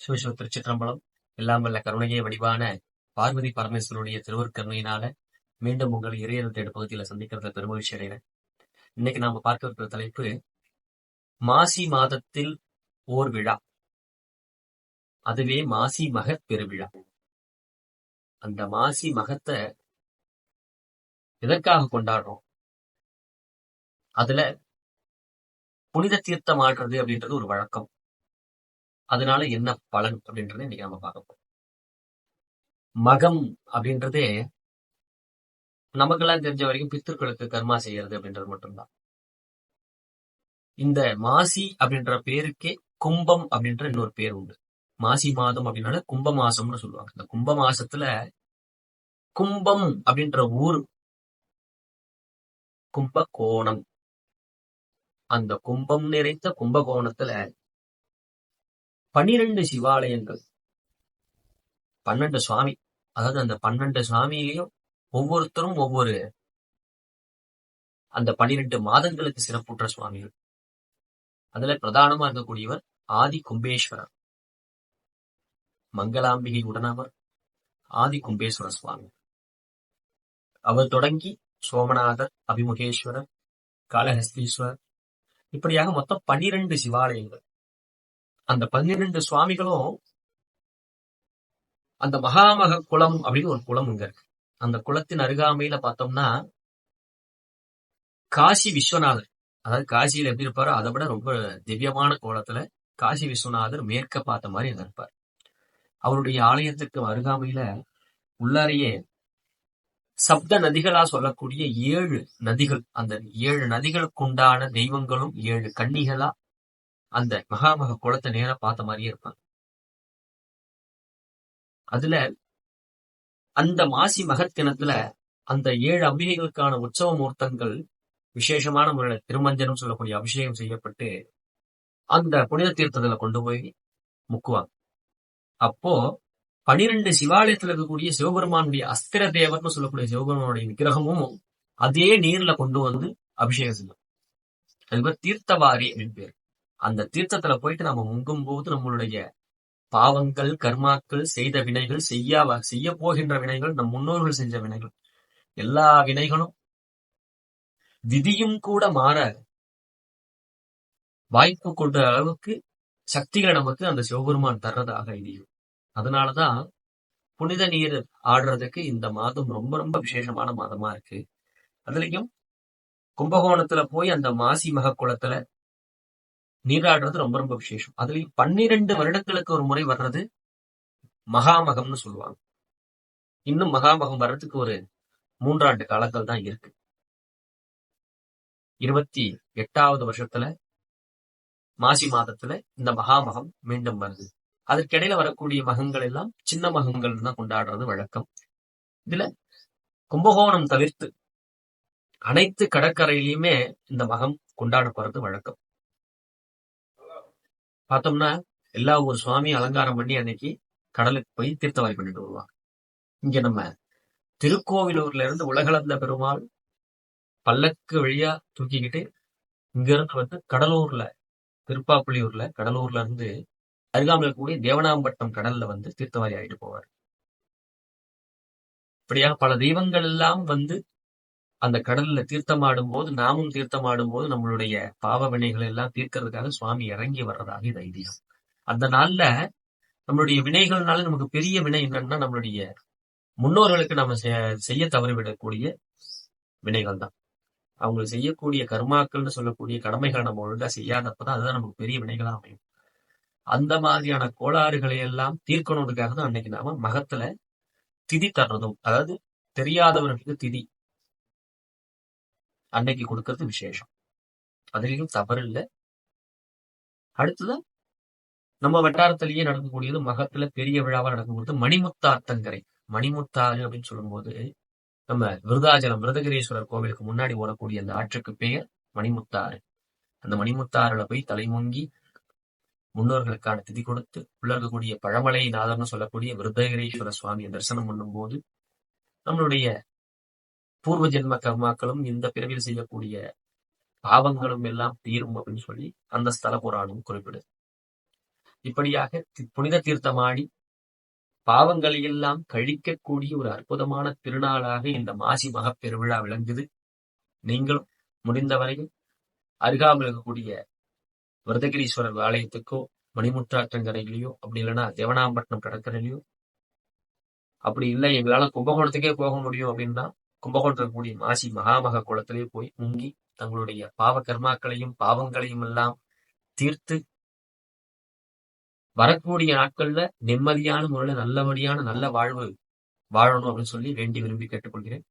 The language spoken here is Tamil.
சிவசிவ திருச்சிற்றம்பலம் எல்லாம் வல்ல கருணையே வடிவான பார்வதி பரமேஸ்வருடைய திருவருக்கருணையினால மீண்டும் உங்கள் இறையல் தேடு பகுதியில சந்திக்கிறத பெருமகிழ்ச்சி அடைகிறேன். இன்னைக்கு நாம பார்க்க இருக்கிற தலைப்பு மாசி மாதத்தில் ஓர் விழா. அதுவே மாசி மகத் பெருவிழா. அந்த மாசி மகத்தை எதற்காக கொண்டாடுறோம்? அதுல புனித தீர்த்தம் ஆடுறது அப்படின்றது ஒரு வழக்கம். அதனால என்ன பலன் அப்படின்றத இன்னைக்கு நம்ம பார்க்க போறோம். மகம் அப்படின்றதே நமக்கெல்லாம் தெரிஞ்ச வரைக்கும் பித்தர்களுக்கு கர்மா செய்யறது அப்படின்றது மட்டும்தான். இந்த மாசி அப்படின்ற பேருக்கே கும்பம் அப்படின்ற இன்னொரு பேர் உண்டு. மாசி மாதம் அப்படின்னால கும்ப மாசம்னு சொல்லுவாங்க. இந்த கும்ப மாசத்துல கும்பம் அப்படின்ற ஊர் கும்பகோணம். அந்த கும்பம் நிறைந்த கும்பகோணத்துல பன்னிரண்டு சிவாலயங்கள். பன்னெண்டு சுவாமி. அதாவது அந்த பன்னெண்டு சுவாமியிலையும் ஒவ்வொருத்தரும் ஒவ்வொரு அந்த பன்னிரெண்டு மாதங்களுக்கு சிறப்புற்ற சுவாமிகள். அதுல பிரதானமா இருக்கக்கூடியவர் ஆதி கும்பேஸ்வரர். மங்களாம்பிகை உடனவர் ஆதி கும்பேஸ்வர சுவாமி. அவர் தொடங்கி சோமநாதர் அபிமுகேஸ்வரர் காளஹஸ்தீஸ்வரர். இப்படியாக மொத்தம் பன்னிரண்டு சிவாலயங்கள். அந்த பன்னிரண்டு சுவாமிகளும் அந்த மகாமக குளம் அப்படின்னு ஒரு குளம் இங்க இருக்கு. அந்த குளத்தின் அருகாமையில பார்த்தோம்னா காசி விஸ்வநாதர். அதாவது காசியில எப்படி இருப்பாரோ அதை விட ரொம்ப திவ்யமான கோலத்துல காசி விஸ்வநாதர் மேற்க பார்த்த மாதிரி அங்க இருப்பார். அவருடைய ஆலயத்துக்கு அருகாமையில உள்ளாரையே சப்த நதிகளா சொல்லக்கூடிய ஏழு நதிகள் அந்த ஏழு நதிகளுக்கு உண்டான தெய்வங்களும் ஏழு கன்னிகளா அந்த மகாமக குளத்தை நேரா பார்த்த மாதிரியே இருப்பாங்க. அதுல அந்த மாசி மகத்தினத்துல அந்த ஏழு அம்பிகைகளுக்கான உற்சவ மூர்த்தங்கள் விசேஷமான முறையில திருமஞ்சனம் சொல்லக்கூடிய அபிஷேகம் செய்யப்பட்டு அந்த புனித தீர்த்தத்துல கொண்டு போய் முக்குவாங்க. அப்போ பனிரெண்டு சிவாலயத்துல இருக்கக்கூடிய சிவபெருமானுடைய அஸ்திர தேவர்னு சொல்லக்கூடிய சிவபெருமானுடைய விக்கிரகமும் அதே நீர்ல கொண்டு வந்து அபிஷேகம் செய்யும். அது தீர்த்தவாரி அப்படின்னு பேர். அந்த தீர்த்தத்துல போயிட்டு நம்ம முங்கும் போது நம்மளுடைய பாவங்கள் கர்மாக்கள் செய்த வினைகள் செய்ய செய்ய போகின்ற வினைகள் நம் முன்னோர்கள் செஞ்ச வினைகள் எல்லா வினைகளும் விதியும் கூட மாற வாய்ப்பு கொண்ட அளவுக்கு சக்திகளை நமக்கு அந்த சிவபெருமான் தர்றதாக ஐதீகம் அதனாலதான் புனித நீர் ஆடுறதுக்கு இந்த மாதம் ரொம்ப ரொம்ப விசேஷமான மாதமா இருக்கு. அதுலயும் கும்பகோணத்துல போய் அந்த மாசி மக குளத்துல நீராடுறது ரொம்ப ரொம்ப விசேஷம். அதுலயும் பன்னிரண்டு வருடங்களுக்கு ஒரு முறை வர்றது மகாமகம்னு சொல்லுவாங்க. இன்னும் மகாமகம் வர்றதுக்கு ஒரு மூன்றாண்டு காலங்கள் தான் இருக்கு. இருபத்தி எட்டாவது வருஷத்துல மாசி மாதத்துல இந்த மகாமகம் மீண்டும் வருது. அதற்கிடையில வரக்கூடிய மகங்கள் எல்லாம் சின்ன மகங்கள் தான் கொண்டாடுறது வழக்கம். இதுல கும்பகோணம் தவிர்த்து அனைத்து கடற்கரையிலையுமே இந்த மகம் கொண்டாடப்படுறது வழக்கம். பார்த்தோம்னா எல்லா ஒரு சுவாமியும் அலங்காரம் பண்ணி அன்னைக்கு கடலுக்கு போய் தீர்த்தவாரி பண்ணிட்டு வருவாங்க. இங்க நம்ம திருக்கோவிலூர்ல இருந்து உலகளந்த பெருமாள் பல்லக்கு வழியா தூக்கிக்கிட்டு இங்க இருந்து வந்து கடலூர்ல திருப்பாப்புலியூர்ல கடலூர்ல இருந்து அருகாமல் கூடிய தேவனாம்பட்டம் கடல்ல வந்து தீர்த்தவாரி ஆகிட்டு போவார். இப்படியாக பல தெய்வங்கள் எல்லாம் வந்து அந்த கடல்ல தீர்த்தமாடும் போது நாமும் தீர்த்தமாடும் போது நம்மளுடைய பாவ வினைகள் எல்லாம் தீர்க்கறதுக்காக சுவாமி இறங்கி வர்றதாக இது ஐதீகம். அந்த நாள்ல நம்மளுடைய வினைகள்னால நமக்கு பெரிய வினை என்னன்னா நம்மளுடைய முன்னோர்களுக்கு நம்ம செய்ய தவறிவிடக்கூடிய வினைகள் தான் அவங்க செய்யக்கூடிய கர்மாக்கள்னு சொல்லக்கூடிய கடமைகளை நம்ம ஒழுங்கா செய்யாதப்பதான் அதுதான் நமக்கு பெரிய வினைகளா அமையும். அந்த மாதிரியான கோளாறுகளை எல்லாம் தீர்க்கணுன்றதுக்காக தான் அன்னைக்கு நாம மகத்துல திதி தர்றதும் அதாவது தெரியாதவர்களுக்கு திதி அன்னைக்கு கொடுக்கறது விசேஷம். அதுலேயும் தவறு இல்லை. அடுத்தது நம்ம வட்டாரத்திலேயே நடக்கக்கூடியது மகத்துல பெரிய விழாவா நடக்கக்கூடியது மணிமுத்தாத்தங்கரை. மணிமுத்தாறு அப்படின்னு சொல்லும்போது நம்ம விருதாஜலம் விருதகிரீஸ்வரர் கோவிலுக்கு முன்னாடி ஓடக்கூடிய அந்த ஆற்றுக்கு பெயர் மணிமுத்தாறு. அந்த மணிமுத்தாறுல போய் தலைமுங்கி முன்னோர்களுக்கான திதி கொடுத்து உள்ள இருக்கக்கூடிய பழமலை நாதர்னு சொல்லக்கூடிய விருதகிரீஸ்வர சுவாமியை தரிசனம் பண்ணும்போது நம்மளுடைய பூர்வ ஜென்ம கர்மாக்களும் இந்த பிறவியில் செய்யக்கூடிய பாவங்களும் எல்லாம் தீரும் அப்படின்னு சொல்லி அந்த ஸ்தல புராணம் குறிப்பிடுது. இப்படியாக புனித தீர்த்தமாடி பாவங்களை எல்லாம் கழிக்கக்கூடிய ஒரு அற்புதமான திருநாளாக இந்த மாசி மகப் பெருவிழா விளங்குது. நீங்களும் முடிந்தவரையில் அருகாமல் இருக்கக்கூடிய விரதகிரீஸ்வரர் ஆலயத்துக்கோ மணிமுற்றாற்றங்கரையிலையோ அப்படி இல்லைன்னா தேவனாம்பட்டினம் கடற்கரையிலையோ அப்படி இல்லை எங்களால கும்பகோணத்துக்கே போக முடியும் அப்படின்னா கும்பகோணத்தில் கூடிய மாசி மகாமக குளத்திலே போய் முங்கி தங்களுடைய பாவ கர்மாக்களையும் பாவங்களையும் எல்லாம் தீர்த்து வரக்கூடிய நாட்கள்ல நிம்மதியான முறையில நல்லபடியான நல்ல வாழ்வு வாழணும் அப்படின்னு சொல்லி வேண்டி விரும்பி கேட்டுக்கொள்கிறேன்.